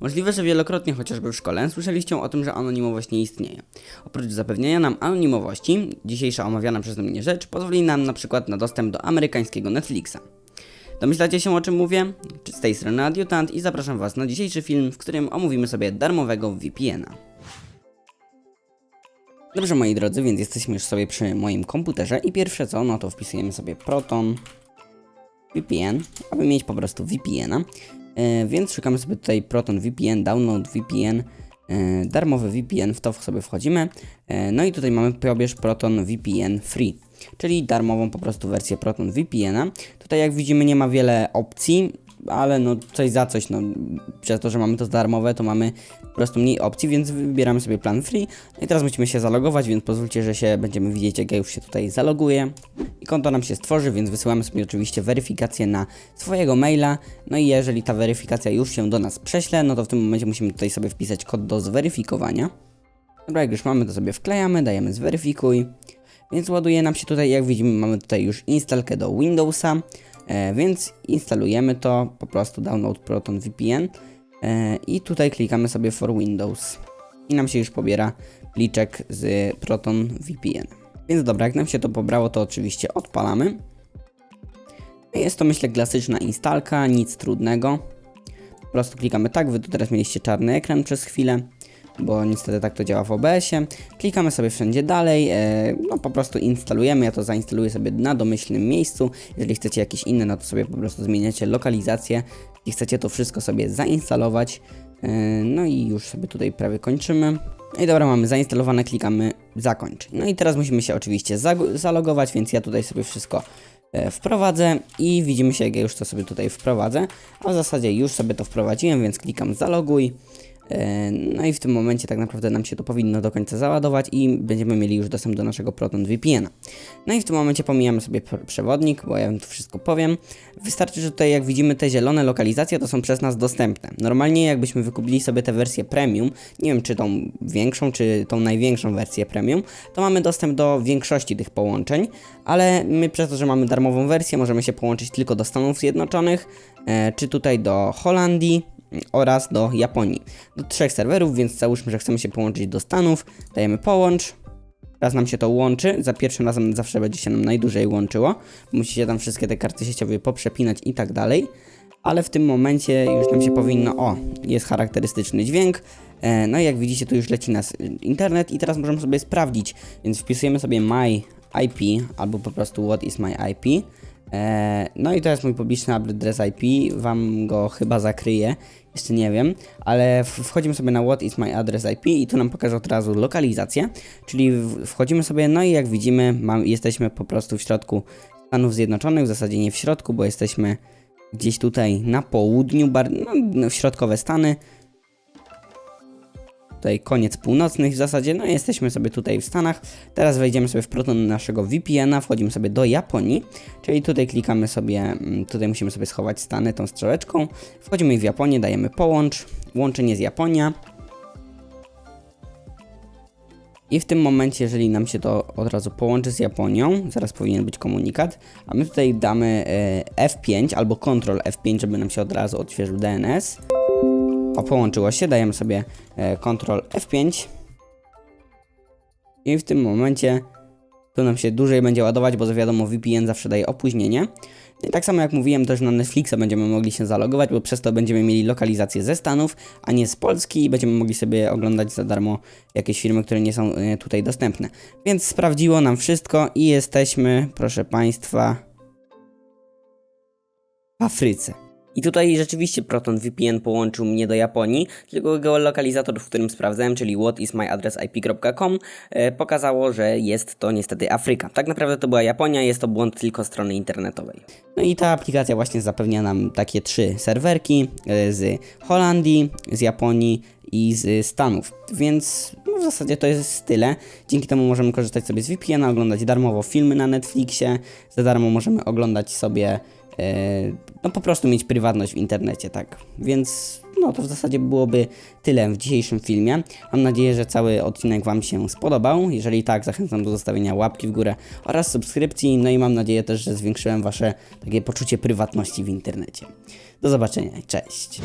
Możliwe, że wielokrotnie chociażby w szkole słyszeliście o tym, że anonimowość nie istnieje. Oprócz zapewnienia nam anonimowości, dzisiejsza omawiana przeze mnie rzecz pozwoli nam na przykład na dostęp do amerykańskiego Netflixa. Domyślacie się o czym mówię? Z tej strony Adiutant i zapraszam Was na dzisiejszy film, w którym omówimy sobie darmowego VPN-a. Dobrze moi drodzy, więc jesteśmy już sobie przy moim komputerze i pierwsze co, no to wpisujemy sobie Proton VPN, aby mieć po prostu VPN-a. E, więc szukamy sobie tutaj Proton VPN, Download VPN, e, darmowy VPN, w to sobie wchodzimy. E, no i tutaj mamy pobierz Proton VPN Free, czyli darmową po prostu wersję Proton VPN-a. Tutaj jak widzimy nie ma wiele opcji, ale no coś za coś, no przez to, że mamy to darmowe, to mamy po prostu mniej opcji, więc wybieramy sobie plan free. No i teraz musimy się zalogować, więc pozwólcie, że się będziemy widzieć, jak ja już się tutaj zaloguję. I konto nam się stworzy, więc wysyłamy sobie oczywiście weryfikację na swojego maila. No i jeżeli ta weryfikacja już się do nas prześle, no to w tym momencie musimy tutaj sobie wpisać kod do zweryfikowania. Dobra, jak już mamy, to sobie wklejamy, dajemy zweryfikuj. Więc ładuje nam się tutaj, jak widzimy, mamy tutaj już instalkę do Windowsa. E, więc instalujemy to, po prostu download Proton VPN e, i tutaj klikamy sobie for Windows i nam się już pobiera pliczek z Proton VPN. Więc dobra, jak nam się to pobrało, to oczywiście odpalamy. Jest to myślę klasyczna instalka, nic trudnego. Po prostu klikamy tak, wy tu teraz mieliście czarny ekran przez chwilę bo niestety tak to działa w OBS-ie. Klikamy sobie wszędzie dalej, e, no po prostu instalujemy, ja to zainstaluję sobie na domyślnym miejscu. Jeżeli chcecie jakieś inne, no to sobie po prostu zmieniacie lokalizację i chcecie to wszystko sobie zainstalować. E, no i już sobie tutaj prawie kończymy. No i dobra, mamy zainstalowane, klikamy zakończ. No i teraz musimy się oczywiście zalogować, więc ja tutaj sobie wszystko e, wprowadzę i widzimy się, jak ja już to sobie tutaj wprowadzę, a w zasadzie już sobie to wprowadziłem, więc klikam zaloguj. No i w tym momencie tak naprawdę nam się to powinno do końca załadować i będziemy mieli już dostęp do naszego Proton VPN. No i w tym momencie pomijamy sobie przewodnik, bo ja wam tu wszystko powiem. Wystarczy, że tutaj jak widzimy te zielone lokalizacje to są przez nas dostępne. Normalnie jakbyśmy wykupili sobie tę wersję premium, nie wiem czy tą większą, czy tą największą wersję premium, to mamy dostęp do większości tych połączeń, ale my przez to, że mamy darmową wersję możemy się połączyć tylko do Stanów Zjednoczonych, e, czy tutaj do Holandii, oraz do Japonii. Do trzech serwerów, więc załóżmy, że chcemy się połączyć do Stanów, dajemy połącz, raz nam się to łączy, za pierwszym razem zawsze będzie się nam najdłużej łączyło, musicie tam wszystkie te karty sieciowe poprzepinać i tak dalej, ale w tym momencie już nam się powinno, o, jest charakterystyczny dźwięk, e, no i jak widzicie tu już leci nas internet i teraz możemy sobie sprawdzić, więc wpisujemy sobie my IP albo po prostu what is my IP, no i to jest mój publiczny adres IP, wam go chyba zakryję, jeszcze nie wiem, ale wchodzimy sobie na what is my address IP i tu nam pokaże od razu lokalizację, czyli wchodzimy sobie, no i jak widzimy, mam, jesteśmy po prostu w środku Stanów Zjednoczonych, w zasadzie nie w środku, bo jesteśmy gdzieś tutaj na południu, no, w środkowe Stany, tutaj koniec północnych w zasadzie, no jesteśmy sobie tutaj w Stanach. Teraz wejdziemy sobie w proton naszego VPN-a, wchodzimy sobie do Japonii, czyli tutaj klikamy sobie, mm, tutaj musimy sobie schować Stany tą strzałeczką. Wchodzimy w Japonię, dajemy połącz, łączenie z Japonia. I w tym momencie, jeżeli nam się to od razu połączy z Japonią, zaraz powinien być komunikat, a my tutaj damy e, F5 albo Ctrl F5, żeby nam się od razu odświeżył DNS. O, połączyło się, dajemy sobie e, Ctrl F5 i w tym momencie to nam się dłużej będzie ładować, bo wiadomo VPN zawsze daje opóźnienie. I tak samo jak mówiłem, też na Netflixa będziemy mogli się zalogować, bo przez to będziemy mieli lokalizację ze Stanów, a nie z Polski i będziemy mogli sobie oglądać za darmo jakieś filmy, które nie są e, tutaj dostępne. Więc sprawdziło nam wszystko i jesteśmy, proszę Państwa, w Afryce. I tutaj rzeczywiście Proton VPN połączył mnie do Japonii, tylko geolokalizator, w którym sprawdzałem, czyli whatismyaddressip.com e, pokazało, że jest to niestety Afryka. Tak naprawdę to była Japonia, jest to błąd tylko strony internetowej. No i ta aplikacja właśnie zapewnia nam takie trzy serwerki e, z Holandii, z Japonii i z Stanów, więc no w zasadzie to jest tyle. Dzięki temu możemy korzystać sobie z VPN, oglądać darmowo filmy na Netflixie, za darmo możemy oglądać sobie no po prostu mieć prywatność w internecie, tak. Więc no to w zasadzie byłoby tyle w dzisiejszym filmie. Mam nadzieję, że cały odcinek Wam się spodobał. Jeżeli tak, zachęcam do zostawienia łapki w górę oraz subskrypcji. No i mam nadzieję też, że zwiększyłem Wasze takie poczucie prywatności w internecie. Do zobaczenia, cześć.